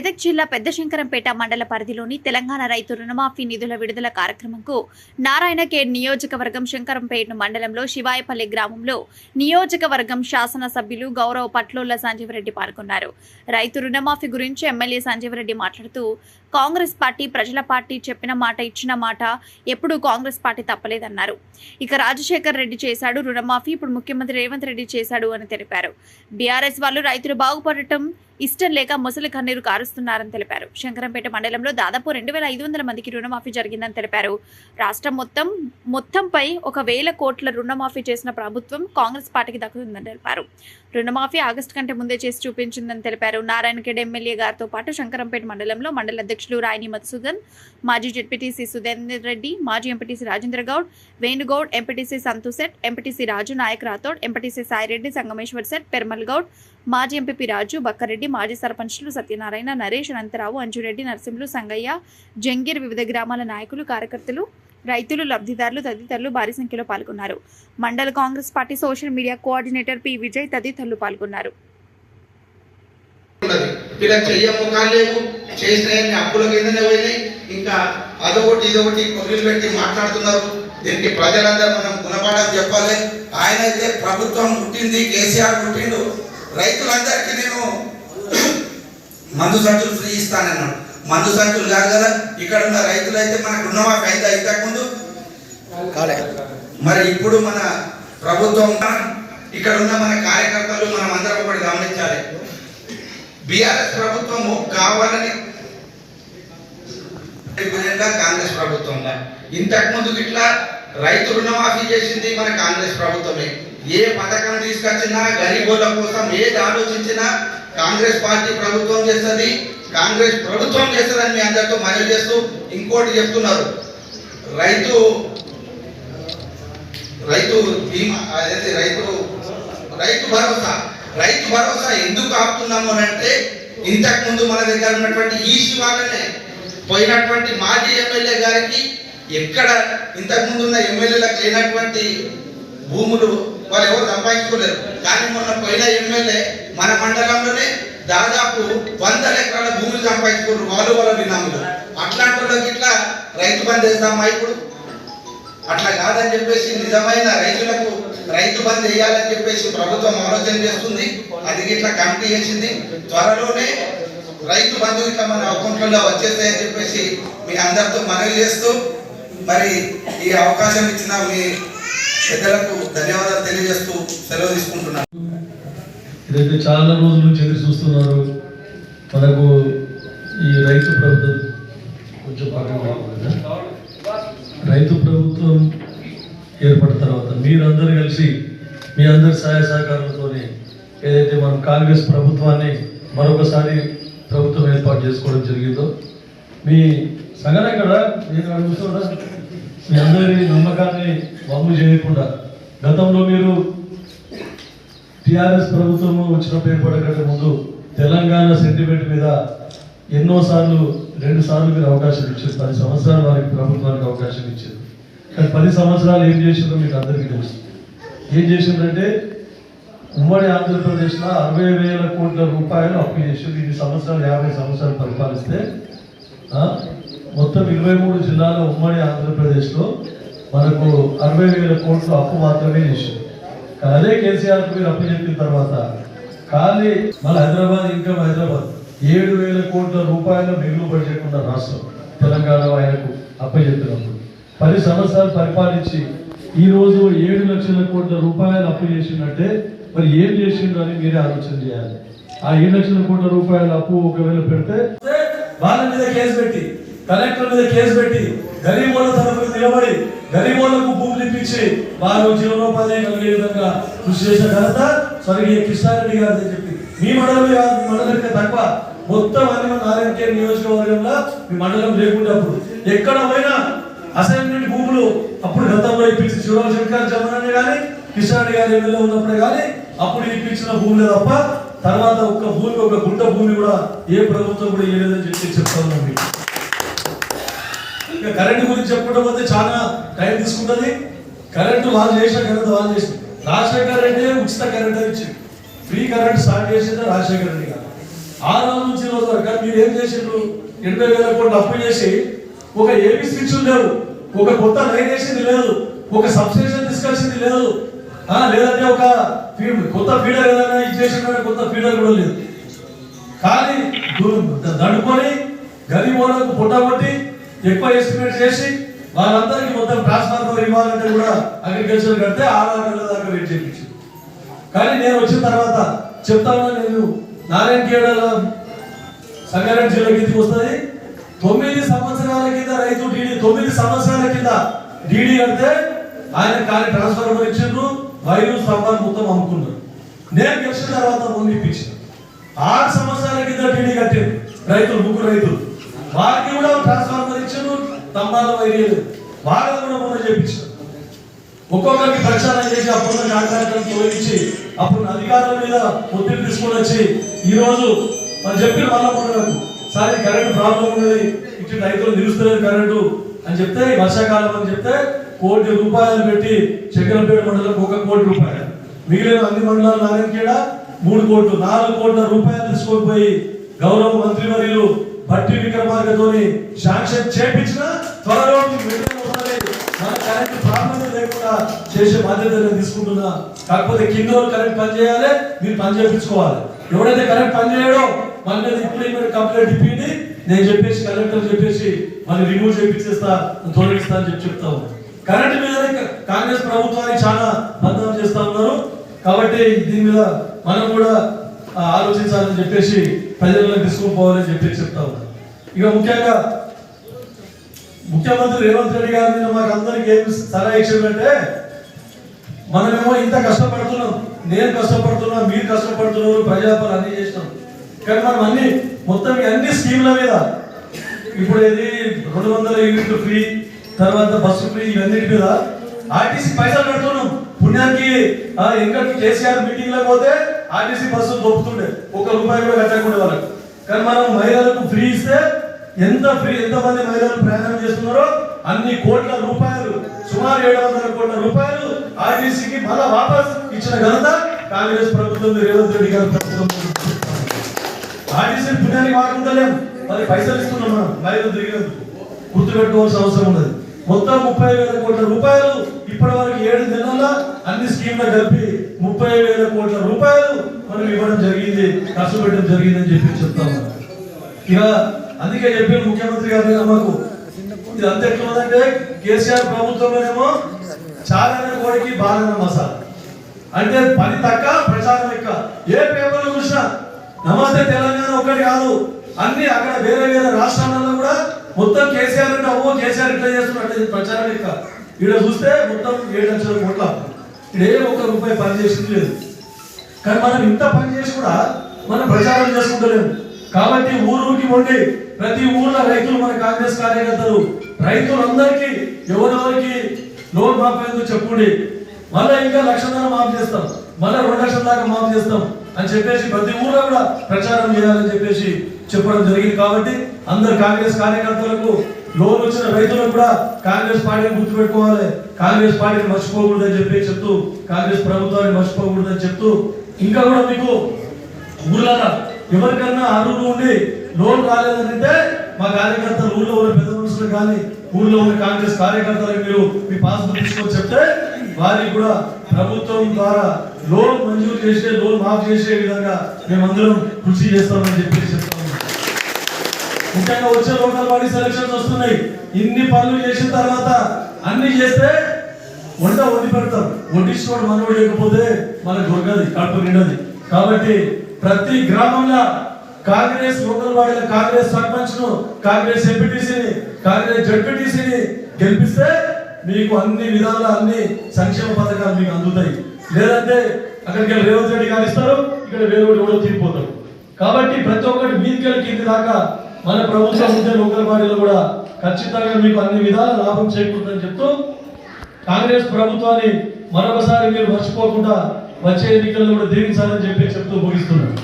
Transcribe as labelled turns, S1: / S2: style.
S1: మెదక్ జిల్లా పెద్దశంకరంపేట మండల పరిధిలోని తెలంగాణ రైతు రుణమాఫీ నిధుల విడుదల కార్యక్రమంకు నారాయణఖేడ్ నియోజకవర్గం శంకరంపేట మండలంలో శివాయపల్లి గ్రామంలో నియోజకవర్గం శాసనసభ్యులు గౌరవ పట్లోళ్ళ సంజీవరెడ్డి పాల్గొన్నారు. రైతు రుణమాఫీ గురించి ఎమ్మెల్యే సంజీవరెడ్డి మాట్లాడుతూ కాంగ్రెస్ పార్టీ ప్రజల పార్టీ చెప్పిన మాట ఇచ్చిన మాట ఎప్పుడూ కాంగ్రెస్ పార్టీ తప్పలేదన్నారు. ఇక రాజశేఖర్ రెడ్డి చేశాడు రుణమాఫీ ఇప్పుడు ముఖ్యమంత్రి రేవంత్ రెడ్డి చేశాడు అని తెలిపారు. బీఆర్ఎస్ వాళ్ళు రైతులు బాగుపడటం ఇష్టం లేక ముసలి కన్నీరు కారుస్తున్నారని తెలిపారు. శంకరంపేట మండలంలో దాదాపు రెండు వేల ఐదు వందల మందికి రుణమాఫీ జరిగిందని తెలిపారు. రాష్ట్రం మొత్తం మొత్తంపై ఒక వేల కోట్ల రుణమాఫీ చేసిన ప్రభుత్వం కాంగ్రెస్ పార్టీకి దక్కుతుందని తెలిపారు. రుణమాఫీ ఆగస్టు కంటే ముందే చేసి చూపించిందని తెలిపారు. నారాయణఖేడ్ ఎమ్మెల్యే గారితో పాటు శంకరంపేట మండలంలో మండల అధ్యక్షులు రాయని మధుసూదన్ మాజీ Z P T C Sudhender Reddy మాజీ M P T C Rajendra Goud Venugoud M P T C Santhu Seth M P T C Raju Nayak Rathod M P T C Saireddy Sangameshwar Seth Permal Goud మాజీ M P P రాజు బక్కారెడ్డి మాజీ సర్పంచ్లు సత్యనారాయణ నరేష్ అనంతరావు అంజురెడ్డి నరసింహులు సంగయ్య జంగీర్ వివిధ గ్రామాల నాయకులు కార్యకర్తలు రైతులు లబ్ధిదారులు తదితరులు భారీ సంఖ్యలో పాల్గొన్నారు. మండల Congress party social media coordinator P. Vijay తదితరులు పాల్గొన్నారు.
S2: వీళ్ళకి చెయ్య ముఖాలు లేవు చేసినాయని అప్పుల కిందనే పోయినాయి. ఇంకా అదొకటి ఇదొకటి కొర్రీలు పెట్టి మాట్లాడుతున్నారు. దీనికి ప్రజలందరూ మనం గుణపాఠం చెప్పాలి. ఆయన అయితే ప్రభుత్వం పుట్టింది కేసీఆర్ పుట్టిండు. రైతులందరికీ నేను మందు సంచులు ఫ్రీ ఇస్తానన్నాడు మందు సంచులు కాదు కదా ఇక్కడ ఉన్న రైతులైతే మనకు రుణమాఫీ అయిందా ఇంతకుముందు?
S3: కాలే.
S2: మరి ఇప్పుడు మన ప్రభుత్వం ఇక్కడ ఉన్న మన కార్యకర్తలు మనం అందరం ఒకటి గమనించాలి. బీఆర్ఎస్ ప్రభుత్వము కావాలని కాంగ్రెస్ ప్రభుత్వంలా ఇంతకు ముందు ఇట్లా రైతు రుణమాఫీ చేసింది మన కాంగ్రెస్ ప్రభుత్వమే. ఏ పథకం తీసుకొచ్చినా గరీబుల కోసం ఏది ఆలోచించినా కాంగ్రెస్ పార్టీ ప్రభుత్వం చేస్తుంది కాంగ్రెస్ ప్రభుత్వం చేస్తుందని మీ అందరితో మనవి చేస్తూ ఇంకోటి చెప్తున్నారు. రైతు రైతు బీమా అదే రైతు రైతు భరోసా రైతు భరోసా ఎందుకు ఆపుతున్నాము అని అంటే ఇంతకు ముందు మన దగ్గర ఉన్నటువంటి ఈ శివాలనే పోయినటువంటి మాజీ ఎమ్మెల్యే గారికి ఎక్కడ ఇంతకుముందు ఉన్న ఎమ్మెల్యేలకు లేనటువంటి భూములు వాళ్ళు ఎవరు సంపాదించుకోలేరు. కానీ మొన్న పోయిన ఎమ్మెల్యే మన మండలంలోనే దాదాపు వందల ఎకరాల భూములు సంపాదించుకోరు వాళ్ళు వాళ్ళ వినాములు అట్లాంటి వాళ్ళకి ఇట్లా రైతు బంద్ చేస్తామా ఇప్పుడు? అట్లా కాదని చెప్పేసి నిజమైన రైతులకు రైతు బంద్ చేయాలని చెప్పేసి ప్రభుత్వం ఆలోచన చేస్తుంది. అది ఇట్లా కమిటీ చేసింది త్వరలోనే రైతు బంధు ఇట్లా మన అకౌంట్లలో వచ్చేస్తాయని చెప్పేసి మీ అందరితో మనవి చేస్తూ మరి ఈ అవకాశం ఇచ్చిన మీ పెద్దలకు ధన్యవాదాలు తెలియజేస్తూ సెలవు తీసుకుంటున్నాను.
S4: ఇదైతే చాలా రోజుల నుంచి ఎదురు చూస్తున్నారు. మనకు ఈ రైతు ప్రభుత్వం కొంచెం పక్కన రైతు ప్రభుత్వం ఏర్పడిన తర్వాత మీరందరూ కలిసి మీ అందరి సహాయ సహకారాలతో ఏదైతే మనం కాంగ్రెస్ ప్రభుత్వాన్ని మరొకసారి ప్రభుత్వం ఏర్పాటు చేసుకోవడం జరిగిందో మీ సంగన ఇక్కడ నేను అడుగుతున్నా. మీ అందరి నమ్మకాన్ని వమ్ము చేయకుండా గతంలో మీరు టిఆర్ఎస్ ప్రభుత్వం వచ్చినప్పుడు ఏర్పడకంటే ముందు తెలంగాణ సెంటిమెంట్ మీద ఎన్నోసార్లు రెండు సార్లు మీరు అవకాశం ఇచ్చారు. పది సంవత్సరాలు వారికి ప్రభుత్వానికి అవకాశం ఇచ్చారు. కానీ పది సంవత్సరాలు ఏం చేసిందో మీకు అందరికీ తెలుసు. ఏం చేసిందంటే ఉమ్మడి ఆంధ్రప్రదేశ్లో అరవై వేల కోట్ల రూపాయలు అప్పు చేసింది ఇది సంవత్సరాలు యాభై సంవత్సరాలు పరిపాలిస్తే మొత్తం ఇరవై మూడు జిల్లాల ఉమ్మడి ఆంధ్రప్రదేశ్లో మనకు అరవై వేల కోట్ల అప్పు మాత్రమే చేసింది. అదే కేసీఆర్ మీరు అప్పు చెప్పిన తర్వాత ఖాళీ మన హైదరాబాద్ ఇంకా హైదరాబాద్ ఏడు వేల కోట్ల రూపాయల మిగులు బడ్జెట్ ఉన్న రాష్ట్రం తెలంగాణ ఆయనకు అప్పచెప్పినప్పుడు పది సంవత్సరాలు పరిపాలించి ఈ రోజు ఏడు లక్షల కోట్ల రూపాయలు అప్పు చేసిందంటే మరి ఏం చేసిండు అని మీరే ఆలోచన చేయాలి. ఆ ఏడు లక్షల కోట్ల రూపాయల అప్పు ఒకవేళ పెడితే వాళ్ళ మీద కేసు పెట్టి కలెక్టర్ మీద కేసు పెట్టి గరీబోళ్ళ తరఫున నిలబడి గరీబోళ్ళకు భూములు ఇప్పించి వారు జీవనోపాధి కలిగే విధంగా కృషి చేసిన ఘనత స్వర్గీయ కృష్ణారెడ్డి గారు అని చెప్పి. మీ మండలం కాదు మండలం తక్కువ మొత్తం అన్ని మన నారాయణ నియోజకవర్గంలో మీ మండలం లేకుండాప్పుడు ఎక్కడ పోయినా అసైన్మెంట్ భూములు అప్పుడు గతంలో ఇప్పించి శివరావు శంకర్ చంద్రనే కానీ కిషారెడ్డి గారి ఎమ్మెల్యే ఉన్నప్పుడు కానీ అప్పుడు ఇప్పించిన భూములే తప్ప తర్వాత ఒక్క భూమి ఒక గుంట భూమి కూడా ఏ ప్రభుత్వం కూడా ఇవ్వలేదని చెప్పి చెప్తాను మీకు. ఇంకా కరెంట్ గురించి చెప్పడం పోతే చాలా టైం తీసుకుంటుంది. కరెంట్ వాళ్ళు చేసిన కరెంట్ వాళ్ళు చేసిన రాజశేఖర్ రెడ్డి ఉచిత కరెంట్ ఇచ్చి ఇచ్చింది ఫ్రీ కరెంట్ స్టార్ట్ చేసింది రాజశేఖర్ రెడ్డి గారు. ఆ రోజు నుంచి రోజు వరకు మీరు ఏం చేసిండ్రు? ఎనభై వేల కోట్లు అప్పు చేసి ఒక ఏపీ స్విచ్ లేవు ఒక కొత్త లైన్ వేసింది లేదు. ఒక సబ్స్టేషన్ తీసుకొచ్చింది లేదు. లేదంటే ఒక కొత్త ఫీడర్ ఏదైనా ఇచ్చేసిన కొత్త ఫీడర్ కూడా లేదు. కానీ దూ- దడుకొని పొట్ట పుట్టగొట్టి ఎక్కువ ఎస్టిమేట్ చేసి వాళ్ళందరికీ మొత్తం ట్రాన్స్ఫార్మర్ ఇవ్వాలంటే కూడా అగ్రికల్చర్ కడితే ఆరు నెలల దాకా వెయిట్ చేయించు కానీ నేను వచ్చిన తర్వాత చెప్తాను నేను నారాయణ కేడల సంగారెడ్డి జిల్లా కిందకి వస్తుంది. తొమ్మిది సంవత్సరాల కింద రైతు డీడీ తొమ్మిది సంవత్సరాల కింద డీడీ అంటే ఆయన కానీ ట్రాన్స్ఫార్మర్ ఇచ్చిండ్రు వైరు స్తంభాన్ని మొత్తం అమ్ముకున్నారు. నేను గెలిచిన తర్వాత ముందు ఇప్పించిన. ఆరు సంవత్సరాల కింద డీడీ కట్టింది రైతులు ముగ్గురు రైతులు. వారికి కూడా ట్రాన్స్ఫార్మర్ ఇచ్చిండ్రు స్తంభాలు వైరియలు వాళ్ళని కూడా మొన్న చేపించారు ఒక్కొక్కరికి ప్రచారం చేసి అప్పుడు కాంట్రాక్టర్ తొలగించి అప్పుడు అధికారుల మీద ఒత్తిడి తీసుకొని వచ్చి ఈ రోజు మనం చెప్పిన వల్ల మనకు సార్ కరెంటు కరెంట్ ప్రాబ్లం ఉన్నది ఇటు రైతులు నిలుస్తలేదు కరెంటు అని చెప్తే వర్షాకాలం అని చెప్తే కోటి రూపాయలు పెట్టి చక్రంపేట మండలం ఒక కోటి రూపాయలు. మిగిలిన అన్ని మండలాలు నారాయణకేడ మూడు కోట్లు నాలుగు కోట్ల రూపాయలు తీసుకొని పోయి గౌరవ మంత్రివర్యులు భట్టి విక్రమార్కతోని శాంక్షన్ చేపించిన త్వరలో కరెంట్ ప్రాబ్లం లేకుండా చేసే బాధ్యత నేను తీసుకుంటున్నా. కాకపోతే కింద కరెంట్ పని చేయాలి మీరు పని చేయించుకోవాలి ఎవడైతే కరెంట్ పని చేయడో మన మీద ఇంప్లిమెంట్ కంప్లైంట్ ఇప్పింది నేను చెప్పేసి కలెక్టర్ చెప్పేసి మళ్ళీ రిమూవ్ చేయించేస్తా తొలగిస్తా అని చెప్పి చెప్తా కరెంట్ మీద కాంగ్రెస్ ప్రభుత్వాన్ని చాలా బదనాం చేస్తా ఉన్నారు. కాబట్టి దీని మీద మనం కూడా ఆలోచించాలని చెప్పేసి ప్రజలను తీసుకుపోవాలని చెప్పి చెప్తా ఉన్నా. ఇక ముఖ్యంగా ముఖ్యమంత్రి రేవంత్ రెడ్డి గారి మీద మాకు అందరికి ఏం సలహా ఇచ్చిందంటే మనమేమో ఇంత కష్టపడుతున్నాం నేను కష్టపడుతున్నా మీరు కష్టపడుతున్నారు ప్రజాపాలు అన్ని చేసినాం. కానీ మనం అన్ని మొత్తం అన్ని స్కీమ్ల మీద ఇప్పుడు ఇది రెండు వందల యూనిట్లు ఫ్రీ తర్వాత బస్సు ఫ్రీ ఇవన్నిటి మీద ఆర్టీసీ పైసలు కడుతున్నాం పుణ్యానికి ఇంకా కేసీఆర్ మీటింగ్లో పోతే ఆర్టీసీ బస్సులు దొప్పుతుండే ఒక రూపాయి కూడా కట్టకుండా వాళ్ళకి. కానీ మనం మహిళలకు ఫ్రీ ఇస్తే ఎంత ఫ్రీ ఎంత మంది మహిళలు ప్రయాణం చేస్తున్నారో అన్ని కోట్ల రూపాయలు సుమారు ఏడు వందల కోట్ల రూపాయలు ఆర్టీసీకి మళ్ళా వాపస్ ఇచ్చిన ఘనత కాంగ్రెస్ ప్రభుత్వం రేవంత్ రెడ్డి గారి ప్రభుత్వం. ఆర్టీసీ పుణ్యానికి వాడుకుంటలేం. మరి పైసలు ఇస్తున్నాం మనం మహిళలు తిరిగినందుకు. గుర్తుపెట్టుకోవాల్సిన అవసరం ఉన్నది. మొత్తం ముప్పై వేల కోట్ల రూపాయలు ఇప్పటి వరకు ఏడు నెలల అన్ని స్కీమ్లు కలిపి ముప్పై వేల కోట్ల రూపాయలు మనం ఇవ్వడం జరిగింది ఖర్చు పెట్టడం జరిగింది అని చెప్పి చెప్తాము ఇక అందుకే చెప్పారు ముఖ్యమంత్రి గారు మాకు ఇది అంత ఎట్లా కేసీఆర్ ప్రభుత్వంలోనేమో చాలన కోడికి బాలన మసాలా అంటే పని తక్క ప్రచారం ఎక్క ఏ పేపర్లు చూసినా నమస్తే తెలంగాణ ఒకటి కాదు అన్ని అక్కడ వేరే వేరే రాష్ట్రాలలో కూడా మొత్తం కేసీఆర్ అంటే అవ్వో కేసీఆర్ ఇట్లా చేస్తున్నట్టు ప్రచారం ఎక్క ఇక్కడ చూస్తే మొత్తం ఏడు లక్షల కోట్ల. ఇదే ఒక్క రూపాయి పని చేసింది లేదు. కానీ మనం ఇంత పని చేసి కూడా మనం ప్రచారం చేసుకుంటలేము. కాబట్టి ఊరుకి ఉండి ప్రతి ఊర్లో రైతులు మన కాంగ్రెస్ కార్యకర్తలు. రైతులందరికీ ఎవరెవరికి లోన్ మాఫీ ఎందుకు చెప్పుండి మళ్ళీ ఇంకా లక్షన్నర మాఫ్ చేస్తాం. మళ్ళీ రెండు లక్షల దాకా మాఫ్ చేస్తాం అని చెప్పేసి ప్రతి ఊర్లో కూడా ప్రచారం చేయాలని చెప్పేసి చెప్పడం జరిగింది కాబట్టి అందరు కాంగ్రెస్ కార్యకర్తలకు లోన్ వచ్చిన రైతులకు కూడా కాంగ్రెస్ పార్టీని గుర్తుపెట్టుకోవాలి. కాంగ్రెస్ పార్టీని మర్చిపోకూడదని చెప్పి చెప్తూ కాంగ్రెస్ ప్రభుత్వాన్ని మర్చిపోకూడదని చెప్తూ ఇంకా కూడా మీకు ఊర్లలో ఎవరికన్నా అర్హులు ఉండి లోన్ రాలేదంటే మా కార్యకర్తలు ఊళ్ళో ఉన్న పెద్ద మనుషులు కానీ ఊళ్ళో ఉన్న కాంగ్రెస్ కార్యకర్తలకు మీరు మీ పాస్బుక్ తీసుకొని చెప్తే వారికి కూడా ప్రభుత్వం ద్వారా లోన్ మంజూరు చేసే లోన్ మాఫ్ చేసే విధంగా మేమందరం కృషి చేస్తామని చెప్పి ముఖ్యంగా వచ్చే లోకల్ బాడీ సెలక్షన్స్ వస్తున్నాయి. ఇన్ని పనులు చేసిన తర్వాత అన్ని చేస్తే వంట వండి పెడతాం వండించుకోవడం మనోడు లేకపోతే మనకు దొరకదు కడుపు నిండది. కాబట్టి ప్రతి గ్రామంలో కాంగ్రెస్ లోకల్ బాడీల కాంగ్రెస్ సర్పంచ్ను కాంగ్రెస్ ఎంపీటీసీని కాంగ్రెస్ జడ్పీటీసీని గెలిపిస్తే మీకు అన్ని విధాల అన్ని సంక్షేమ పథకాలు మీకు అందుతాయి. లేదంటే అక్కడికి వెళ్ళి రేవంత్ రెడ్డి గారు ఇస్తారు ఇక్కడ వేరే వాడు ఎవడో తీరిపోతారు కాబట్టి ప్రతి ఒక్కటి మీదికెళ్ళి కింది దాకా మన ప్రభుత్వం ఉంటే లోకల్ బాడీలు కూడా ఖచ్చితంగా మీకు అన్ని విధాల లాభం చేకూరుతుందని చెప్తూ కాంగ్రెస్ ప్రభుత్వాన్ని మరొకసారి మీరు మర్చిపోకుండా వచ్చే ఎన్నికల్లో కూడా దీవించాలని చెప్పి చెప్తూ ముగిస్తున్నాను.